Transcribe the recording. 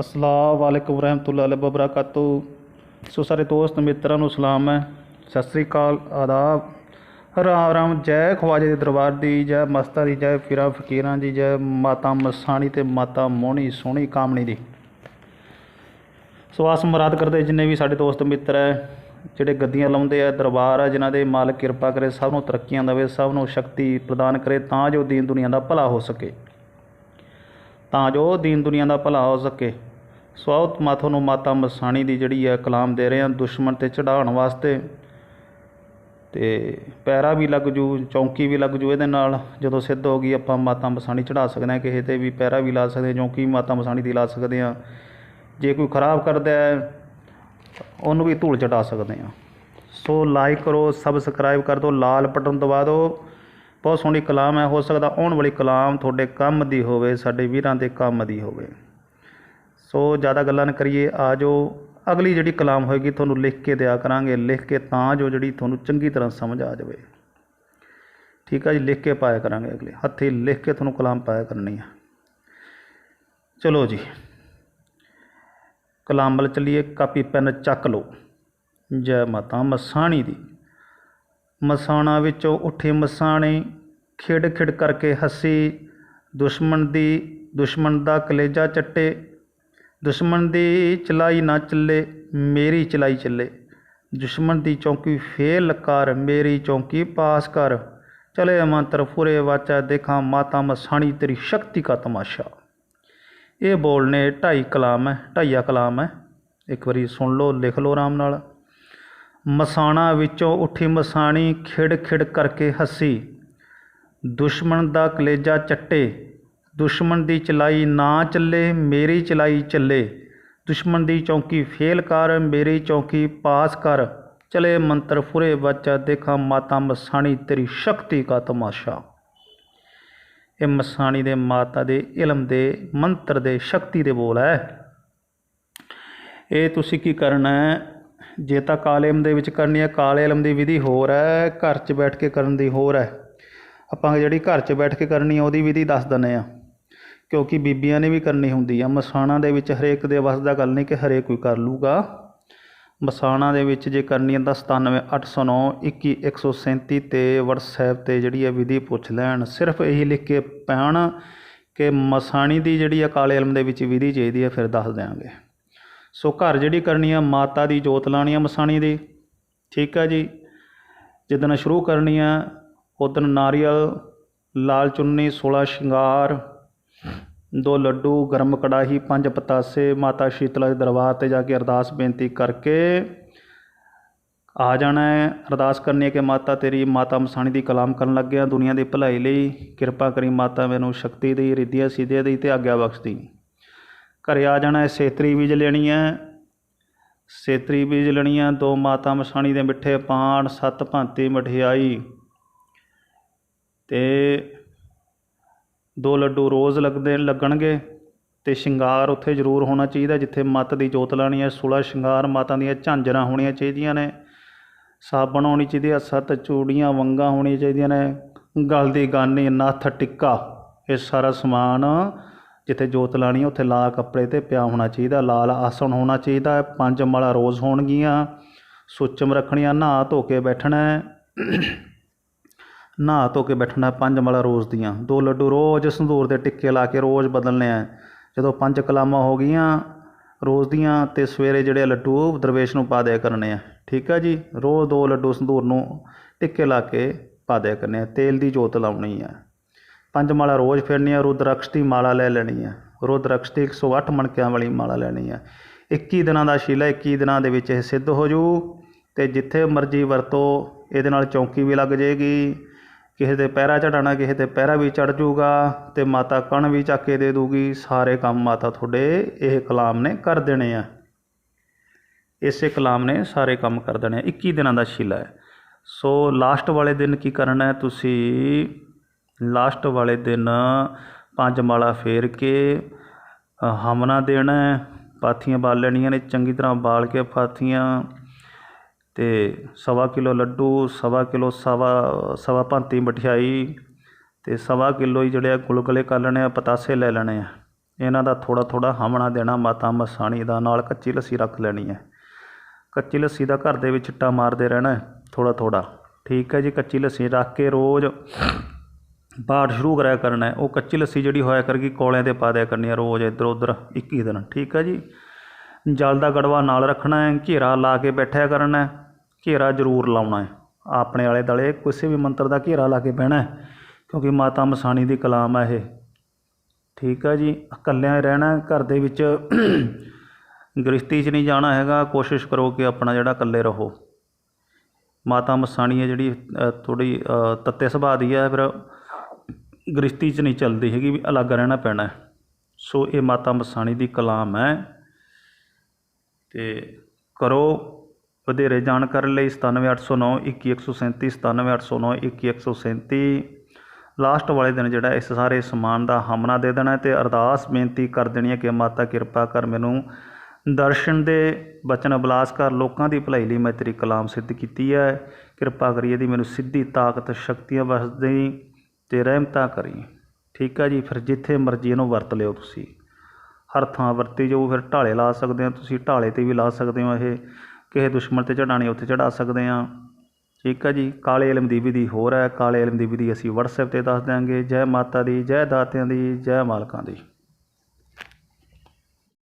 ਅਸਲਾਮ ਵਾਲੇਕੁਮ ਰਹਿਮਤੁਲਾਹ ਵਬਰਕਾਤੂ ਸੋ ਸਾਰੇ ਦੋਸਤ, ਮਿੱਤਰਾਂ ਨੂੰ ਸਲਾਮ ਹੈ। ਸਤਿ ਸ੍ਰੀ ਅਕਾਲ, ਆਦਾਬ। ਰਾਮ ਰਾਮ, ਜੈ ਖਵਾਜੇ ਦੇ ਦਰਬਾਰ ਦੀ, ਜੈ ਮਸਤਾਂ ਦੀ, ਜੈ ਫਿਰਾਂ ਫਕੀਰਾਂ ਦੀ, ਜੈ ਮਾਤਾ ਮਸਾਣੀ ਤੇ ਮਾਤਾ ਮੋਹਣੀ ਸੋਹਣੀ ਕਾਮਣੀ ਦੀ। ਸੋ ਆਸ ਮੁਰਾਦ ਕਰਦੇ ਜਿੰਨੇ ਵੀ ਸਾਡੇ ਦੋਸਤ, ਮਿੱਤਰ ਹੈ, ਜਿਹੜੇ ਗੱਦੀਆਂ ਲਾਉਂਦੇ ਆ, ਦਰਬਾਰ ਆ, ਜਿਨ੍ਹਾਂ ਦੇ ਮਾਲਕ ਕਿਰਪਾ ਕਰੇ, ਸਭ ਨੂੰ ਤਰੱਕੀਆਂ ਦੇਵੇ, ਸਭ ਨੂੰ ਸ਼ਕਤੀ ਪ੍ਰਦਾਨ ਕਰੇ, ਤਾਂ ਜੋ ਦੀਨ ਦੁਨੀਆ ਦਾ ਭਲਾ ਹੋ ਸਕੇ। ਤਾਂ ਜੋ ਦੀਨ ਦੁਨੀਆ ਦਾ ਭਲਾ ਹੋ ਸਕੇ। ਸੋ ਆਓ ਮੈਂ ਤੁਹਾਨੂੰ ਮਾਤਾ ਮਸਾਣੀ ਦੀ ਜਿਹੜੀ ਹੈ ਕਲਾਮ ਦੇ ਰਹੇ ਹਾਂ, ਦੁਸ਼ਮਣ ਤੇ ਚੜਾਉਣ ਵਾਸਤੇ। ਤੇ ਪੈਰਾ ਵੀ ਲੱਗ ਜੂ, ਚੌਂਕੀ ਵੀ ਲੱਗ ਜੂ ਇਹਦੇ ਨਾਲ। ਜਦੋਂ ਸਿੱਧ ਹੋ ਗਈ, ਆਪਾਂ ਮਾਤਾ ਮਸਾਣੀ ਚੜਾ ਸਕਦੇ ਹਾਂ, ਕਿਸੇ ਤੇ ਵੀ ਪੈਰਾ ਵੀ ਲਾ ਸਕਦੇ ਹਾਂ, ਚੌਂਕੀ ਮਾਤਾ ਮਸਾਣੀ ਦੀ ਲਾ ਸਕਦੇ ਹਾਂ। ਜੇ ਕੋਈ ਖਰਾਬ ਕਰਦਾ ਹੈ, ਉਹਨੂੰ ਵੀ ਧੂਲ ਚਟਾ ਸਕਦੇ ਹਾਂ। ਸੋ ਲਾਈਕ ਕਰੋ ਸਬਸਕ੍ਰਾਈਬ ਕਰ ਦਿਓ ਲਾਲ ਬਟਨ ਦਬਾ ਦਿਓ। ਬਹੁਤ ਸੋਹਣੀ ਕਲਾਮ ਹੈ, ਹੋ ਸਕਦਾ ਆਉਣ ਵਾਲੀ ਕਲਾਮ ਤੁਹਾਡੇ ਕੰਮ ਦੀ ਹੋਵੇ, ਸਾਡੇ ਵੀਰਾਂ ਦੇ ਕੰਮ ਦੀ ਹੋਵੇ। ਸੋ ਜ਼ਿਆਦਾ ਗੱਲਾਂ ਨਾ ਕਰੀਏ, ਆ ਜੋ ਅਗਲੀ ਜਿਹੜੀ ਕਲਾਮ ਹੋਏਗੀ, ਤੁਹਾਨੂੰ ਲਿਖ ਕੇ ਦਿਆ ਕਰਾਂਗੇ। ਲਿਖ ਕੇ ਤਾਂ ਜੋ ਜਿਹੜੀ ਤੁਹਾਨੂੰ ਚੰਗੀ ਤਰ੍ਹਾਂ ਸਮਝ ਆ ਜਾਵੇ। ਠੀਕ ਆ ਜੀ, ਲਿਖ ਕੇ ਪਾਇਆ ਕਰਾਂਗੇ ਅਗਲੇ। ਹੱਥੀਂ ਲਿਖ ਕੇ ਤੁਹਾਨੂੰ ਕਲਾਮ ਪਾਇਆ ਕਰਨੀ ਆ। ਚਲੋ ਜੀ। ਕਲਾਮ ਵੱਲ ਚੱਲੀਏ, ਕਾਪੀ, ਪੈਨ ਚੱਕ ਲਓ। ਜੈ ਮਾਤਾ ਮਸਾਣੀ ਦੀ। ਮਸਾਣਾ ਵਿੱਚੋਂ ਉੱਠੇ ਮਸਾਣੇ ਖਿੜ ਖਿੜ ਕਰਕੇ ਹੱਸੀ, ਦੁਸ਼ਮਣ ਦੀ, ਦੁਸ਼ਮਣ ਦਾ ਕਲੇਜਾ ਚੱਟੇ, ਦੁਸ਼ਮਣ ਦੀ ਚਲਾਈ ਨਾ ਚੱਲੇ, ਮੇਰੀ ਚਲਾਈ ਚੱਲੇ। ਦੁਸ਼ਮਣ ਦੀ ਚੌਂਕੀ ਫੇਲ ਕਰ, ਮੇਰੀ ਚੌਂਕੀ ਪਾਸ ਕਰ। ਚਲੇ ਮੰਤਰ ਫੁਰੇ ਵਾਚਾ, ਦੇਖਾਂ ਮਾਤਾ ਮਸਾਣੀ ਤੇਰੀ ਸ਼ਕਤੀ ਕਾ ਤਮਾਸ਼ਾ। ਇਹ ਬੋਲ ਨੇ ਢਾਈ ਕਲਾਮ ਹੈ, ਢਾਈਆ ਕਲਾਮ ਹੈ। ਇੱਕ ਵਾਰੀ ਸੁਣ ਲਓ, ਲਿਖ ਲਓ ਆਰਾਮ ਨਾਲ। ਮਸਾਣਾ ਵਿੱਚੋਂ ਉੱਠੀ ਮਸਾਣੀ ਖਿੜ ਖਿੜ ਕਰਕੇ ਹੱਸੀ। ਦੁਸ਼ਮਣ ਦਾ ਕਲੇਜਾ ਚੱਟੇ। ਦੁਸ਼ਮਣ ਦੀ ਚਲਾਈ ਨਾ ਚੱਲੇ, ਮੇਰੀ ਚਲਾਈ ਚੱਲੇ। ਦੁਸ਼ਮਣ ਦੀ ਚੌਂਕੀ ਫੇਲ ਕਰ, ਮੇਰੀ ਚੌਂਕੀ ਪਾਸ ਕਰ। ਚਲੇ ਮੰਤਰ ਫੁਰੇ ਬੱਚਾ ਦੇਖਾਂ ਮਾਤਾ ਮਸਾਣੀ ਤੇਰੀ ਸ਼ਕਤੀ ਕਾ ਤਮਾਸ਼ਾ। ਇਹ ਮਸਾਣੀ ਦੇ ਮਾਤਾ ਦੇ ਇਲਮ ਦੇ ਮੰਤਰ ਦੇ ਸ਼ਕਤੀ ਦੇ ਬੋਲ ਹੈ। ਇਹ ਤੁਸੀਂ ਕੀ ਕਰਨਾ ਹੈ? ਜੇ ਤਾਂ ਕਾਲੇ ਇਲਮ ਦੇ ਵਿੱਚ ਕਰਨੀ ਹੈ, ਕਾਲੇ ਇਲਮ ਦੀ ਵਿਧੀ ਹੋਰ ਹੈ, ਘਰ 'ਚ ਬੈਠ ਕੇ ਕਰਨ ਦੀ ਹੋਰ ਹੈ। ਆਪਾਂ ਜਿਹੜੀ ਘਰ 'ਚ ਬੈਠ ਕੇ ਕਰਨੀ ਆ, ਉਹਦੀ ਵਿਧੀ ਦੱਸ ਦਿੰਦੇ ਹਾਂ ਕਿਉਂਕਿ ਬੀਬੀਆਂ ਨੇ ਵੀ ਕਰਨੀ ਹੁੰਦੀ ਆ। ਮਸਾਣਾ ਦੇ ਵਿੱਚ ਹਰੇਕ ਦੇ ਵੱਸ ਦਾ ਗੱਲ ਨਹੀਂ ਕਿ ਹਰੇਕ ਕੋਈ ਕਰ ਲੂਗਾ। ਮਸਾਣਾ ਦੇ ਵਿੱਚ ਜੇ ਕਰਨੀ ਹੈ ਤਾਂ 97809 21137 ਤੇ WhatsApp ਤੇ ਜਿਹੜੀ ਹੈ ਵਿਧੀ ਪੁੱਛ ਲੈਣ। ਸਿਰਫ ਇਹੀ ਲਿਖ ਕੇ ਪੈਣ ਕਿ ਮਸਾਣੀ ਦੀ ਜਿਹੜੀ ਆ ਕਾਲੇ ਇਲਮ ਦੇ ਵਿੱਚ ਵਿਧੀ ਚਾਹੀਦੀ ਹੈ ਫਿਰ ਦੱਸ ਦਿਆਂਗੇ। ਸੋ ਘਰ ਜਿਹੜੀ ਕਰਨੀ ਆ, ਮਾਤਾ ਦੀ ਜੋਤ ਲਾਣੀ ਆ ਮਸਾਣੀ ਦੀ। ਠੀਕ ਆ ਜੀ? ਜਿੱਦਣ ਸ਼ੁਰੂ ਕਰਨੀ ਆ ਉਦਣ ਨਾਰੀਅਲ, ਲਾਲ ਚੁੰਨੀ 16 ਸ਼ਿੰਗਾਰ, ਦੋ ਲੱਡੂ, ਗਰਮ ਕੜਾਹੀ, ਪੰਜ ਪਤਾਸੇ, ਮਾਤਾ ਸ਼ੀਤਲਾ ਦੇ ਦਰਬਾਰ ਤੇ ਜਾ ਕੇ ਅਰਦਾਸ ਬੇਨਤੀ ਕਰਕੇ ਆ ਜਾਣਾ ਹੈ। ਅਰਦਾਸ ਕਰਨੀ ਹੈ ਕਿ ਮਾਤਾ ਤੇਰੀ, ਮਾਤਾ ਮਸਾਣੀ ਦੀ ਕਲਾਮ ਕਰਨ ਲੱਗਿਆ ਦੁਨੀਆ ਦੀ ਭਲਾਈ ਲਈ। ਕਿਰਪਾ ਕਰੀ ਮਾਤਾ ਮੈਨੂੰ ਸ਼ਕਤੀ ਦੀ ਰਿੱਧੀਆ ਸਿੱਧੀਆ ਦੀ ਤੇ ਆਗਿਆ ਬਖਸ਼ਦੀ ਘਰੇ ਆ ਜਾਣਾ ਹੈ, ਸੇਤਰੀ ਬੀਜ ਲੈਣੀ ਹੈ। ਸੇਤਰੀ ਬੀਜ ਲੈਣੀ ਹੈ, ਦੋ ਮਾਤਾ ਮਸਾਣੀ ਦੇ ਮਿੱਠੇ ਪਾਣ ਸੱਤ ਭਾਂਤੀ ਮਠਿਆਈ ਅਤੇ ਦੋ ਲੱਡੂ ਰੋਜ਼ ਲੱਗਦੇ ਲੱਗਣਗੇ ਅਤੇ ਸ਼ਿੰਗਾਰ ਉੱਥੇ ਜ਼ਰੂਰ ਹੋਣਾ ਚਾਹੀਦਾ ਜਿੱਥੇ ਮੱਤ ਦੀ ਜੋਤ ਲਾਉਣੀ ਹੈ 16 ਸ਼ਿੰਗਾਰ ਮਾਤਾ ਦੀਆਂ ਝਾਂਜਰਾਂ ਹੋਣੀਆਂ ਚਾਹੀਦੀਆਂ ਨੇ, ਸਾਬਣ ਹੋਣੀ ਚਾਹੀਦੀ ਹੈ, ਸੱਤ ਚੂੜੀਆਂ ਵੰਗਾਂ ਹੋਣੀਆਂ ਚਾਹੀਦੀਆਂ ਨੇ, ਗਲ ਦੀ ਗਾਨੀ, ਨੱਥ, ਟਿੱਕਾ, ਇਹ ਸਾਰਾ ਸਮਾਨ ਜਿੱਥੇ ਜੋਤ ਲਾਣੀ ਹੈ, ਉੱਥੇ ਲਾਲ ਕੱਪੜੇ ਤੇ ਪਿਆ ਹੋਣਾ ਚਾਹੀਦਾ, ਲਾਲ ਆਸਣ ਹੋਣਾ ਚਾਹੀਦਾ, ਪੰਜ ਮਾਲਾ ਰੋਜ਼ ਹੋਣਗੀਆਂ, ਸੁੱਚਮ ਰੱਖਣੀਆਂ, ਨਹਾ ਧੋ ਕੇ ਬੈਠਣਾ ਨਹਾ ਧੋ ਕੇ ਬੈਠਣਾ ਪੰਜ ਮਾਲਾ ਰੋਜ਼ ਦੀਆਂ। ਦੋ ਲੱਡੂ ਰੋਜ਼ ਸੰਧੂਰ ਦੇ ਟਿੱਕੇ ਲਾ ਕੇ ਰੋਜ਼ ਬਦਲਨੇ ਆ। ਜਦੋਂ ਪੰਜ ਕਲਾਮਾਂ ਹੋ ਗਈਆਂ ਰੋਜ਼ ਦੀਆਂ ਤੇ ਸਵੇਰੇ ਜਿਹੜੇ ਲੱਡੂ ਦਰਵੇਸ਼ ਨੂੰ ਪਾ ਦਿਆ ਕਰਨੇ ਆ। ਠੀਕ ਆ ਜੀ? ਰੋਜ਼ ਦੋ ਲੱਡੂ ਸੰਧੂਰ ਨੂੰ ਟਿੱਕੇ ਲਾ ਕੇ ਪਾ ਦਿਆ ਕਰਨੇ ਆ। ਤੇਲ ਦੀ ਜੋਤ ਲਾਉਣੀ ਆ। ਪੰਜ ਮਾਲਾ ਰੋਜ਼ ਫੇਰਨੀ ਆ ਰੁਦਰਕਸ਼ ਦੀ ਮਾਲਾ ਲੈ ਲੈਣੀ ਆ। ਰੁਦਰਕਸ਼ ਦੀ 108 ਮਣਕਿਆਂ ਵਾਲੀ ਮਾਲਾ ਲੈਣੀ ਆ। 21 ਦਿਨਾਂ ਦਾ ਸ਼ੀਲਾ 21 ਦਿਨਾਂ ਦੇ ਵਿੱਚ ਇਹ ਸਿੱਧ ਹੋ ਜੂ ਤੇ ਜਿੱਥੇ ਮਰਜ਼ੀ ਵਰਤੋ, ਇਹਦੇ ਨਾਲ ਚੌਂਕੀ ਵੀ ਲੱਗ ਜਾਏਗੀ ਕਿਸੇ ਦੇ ਪੈਰਾ ਚੜ੍ਹਾਉਣਾ, ਕਿਸੇ ਦੇ ਪੈਰਾ ਵੀ ਚੜ੍ਹ ਜੂਗਾ ਅਤੇ ਮਾਤਾ ਕਣ ਵੀ ਚੱਕ ਕੇ ਦੇ ਦੂਗੀ। ਸਾਰੇ ਕੰਮ ਮਾਤਾ ਤੁਹਾਡੇ ਇਹ ਕਲਾਮ ਨੇ ਕਰ ਦੇਣੇ ਆ। ਇਸੇ ਕਲਾਮ ਨੇ ਸਾਰੇ ਕੰਮ ਕਰ ਦੇਣੇ ਆ। 21 ਦਿਨਾਂ ਦਾ ਸ਼ੀਲਾ ਹੈ। ਸੋ ਲਾਸਟ ਵਾਲੇ ਦਿਨ ਕੀ ਕਰਨਾ ਹੈ? ਤੁਸੀਂ ਲਾਸਟ ਵਾਲੇ ਦਿਨ ਪੰਜ ਮਾਲਾ ਫੇਰ ਕੇ ਹਮਨਾ ਦੇਣਾ ਪਾਥੀਆਂ ਬਾਲ ਲੈਣੀਆਂ ਨੇ, ਚੰਗੀ ਤਰ੍ਹਾਂ ਬਾਲ ਕੇ ਪਾਥੀਆਂ। ਅਤੇ ਸਵਾ ਕਿਲੋ ਲੱਡੂ, ਸਵਾ ਕਿਲੋ ਸਵਾ ਸਵਾ ਭਾਂਤੀ ਮਠਿਆਈ ਅਤੇ ਸਵਾ ਕਿਲੋ ਹੀ ਜਿਹੜੇ ਆ ਗੁਲਗੁਲੇ ਕਰ ਲੈਣੇ ਆ, ਪਤਾਸੇ ਲੈ ਲੈਣੇ ਆ। ਇਹਨਾਂ ਦਾ ਥੋੜ੍ਹਾ ਥੋੜ੍ਹਾ ਹਮਣਾ ਦੇਣਾ, ਮਾਤਾ ਮਸਾਣੀ ਦਾ ਨਾਲ ਕੱਚੀ ਲੱਸੀ ਰੱਖ ਲੈਣੀ ਹੈ ਕੱਚੀ ਲੱਸੀ ਦਾ ਘਰ ਦੇ ਵਿੱਚ ਛਿੱਟਾ ਮਾਰਦੇ ਰਹਿਣਾ ਥੋੜ੍ਹਾ ਥੋੜ੍ਹਾ ਠੀਕ ਹੈ ਜੀ, ਕੱਚੀ ਲੱਸੀ ਰੱਖ ਕੇ ਰੋਜ਼ ਪਾਠ ਸ਼ੁਰੂ ਕਰਿਆ ਕਰਨਾ ਉਹ ਕੱਚੀ ਲੱਸੀ ਜਿਹੜੀ ਹੋਇਆ ਕਰਗੀ, ਕੋਲਿਆਂ 'ਤੇ ਪਾ ਦਿਆ ਕਰਨੀ ਹੈ ਰੋਜ਼ ਇੱਧਰ ਉੱਧਰ 21 ਦਿਨ। ਠੀਕ ਹੈ ਜੀ? ਜਲ ਦਾ ਗੜਵਾ ਨਾਲ ਰੱਖਣਾ ਹੈ, ਘੇਰਾ ਲਾ ਕੇ ਬੈਠਿਆ ਕਰਨਾ ਹੈ। ਘੇਰਾ ਜ਼ਰੂਰ ਲਾਉਣਾ ਹੈ। ਆਪਣੇ ਆਲੇ ਦੁਆਲੇ ਕਿਸੇ ਵੀ ਮੰਤਰ ਦਾ ਘੇਰਾ ਲਾ ਕੇ ਬਹਿਣਾ ਕਿਉਂਕਿ ਮਾਤਾ ਮਸਾਣੀ ਦੀ ਕਲਾਮ ਹੈ ਇਹ। ਠੀਕ ਆ ਜੀ, ਇਕੱਲਿਆਂ ਰਹਿਣਾ ਘਰ ਦੇ ਵਿੱਚ ਗ੍ਰਸਤੀ 'ਚ ਨਹੀਂ ਜਾਣਾ ਹੈਗਾ, ਕੋਸ਼ਿਸ਼ ਕਰੋ ਕਿ ਆਪਣਾ ਜਿਹੜਾ ਇਕੱਲੇ ਰਹੋ। ਮਾਤਾ ਮਸਾਣੀ ਹੈ ਜਿਹੜੀ ਥੋੜ੍ਹੀ ਤੱਤੇ ਸੁਭਾਅ ਦੀ ਹੈ, ਫਿਰ ਗ੍ਰਸਤੀ 'ਚ ਨਹੀਂ ਚੱਲਦੀ ਹੈਗੀ ਵੀ ਅਲੱਗ ਰਹਿਣਾ ਪੈਣਾ ਸੋ ਇਹ ਮਾਤਾ ਮਸਾਣੀ ਦੀ ਕਲਾਮ ਹੈ। ਤੇ ਕਰੋ ਵਧੇਰੇ ਜਾਣਕਾਰੀ ਲਈ 97809 21137 97809 21137 ਲਾਸਟ ਵਾਲੇ ਦਿਨ ਜਿਹੜਾ ਇਸ ਸਾਰੇ ਸਮਾਨ ਦਾ ਹਮਨਾ ਦੇ ਦੇਣਾ ਹੈ ਤੇ ਅਰਦਾਸ ਬੇਨਤੀ ਕਰ ਦੇਣੀ ਹੈ ਕਿ ਮਾਤਾ ਕਿਰਪਾ ਕਰ ਮੈਨੂੰ ਦਰਸ਼ਨ ਦੇ ਬਚਨ ਅਬਲਾਸ ਕਰ ਲੋਕਾਂ ਦੀ ਭਲਾਈ ਲਈ ਮੈਂ ਤੇਰੀ ਕਲਾਮ ਸਿੱਧ ਕੀਤੀ ਹੈ। ਕਿਰਪਾ ਕਰੀ ਇਹਦੀ ਮੈਨੂੰ ਸਿੱਧੀ ਤਾਕਤ, ਸ਼ਕਤੀਆਂ ਬਖਸ਼ ਦੇਈ ਤੇ ਰਹਿਮਤਾਂ ਕਰੀ। ਠੀਕ ਹੈ ਜੀ, ਫਿਰ ਜਿੱਥੇ ਮਰਜ਼ੀ ਇਹਨੂੰ ਵਰਤ ਲਿਓ ਤੁਸੀਂ। ਹਰ ਥਾਂ ਵਰਤੀ ਜਾਓ, ਫਿਰ ਢਾਲੇ ਲਾ ਸਕਦੇ ਹੋ, ਤੁਸੀਂ ਢਾਲੇ ਤੇ ਵੀ ਲਾ ਸਕਦੇ ਹੋ ਇਹ। ਕਿਸੇ ਦੁਸ਼ਮਣ ਤੇ ਚੜਾਣੀ ਉੱਥੇ ਚੜਾ ਸਕਦੇ ਆ ਠੀਕ ਹੈ ਜੀ, ਕਾਲੇ ਇਲਮ ਦੀ ਵਿਧੀ ਹੋਰ ਹੈ, ਕਾਲੇ ਇਲਮ ਦੀ ਵਿਧੀ ਅਸੀਂ ਵਟਸਐਪ ਤੇ ਦੱਸ ਦਿਆਂਗੇ, ਜੈ ਮਾਤਾ ਦੀ, ਜੈ ਦਾਤਿਆਂ ਦੀ, ਜੈ ਮਾਲਕਾਂ ਦੀ।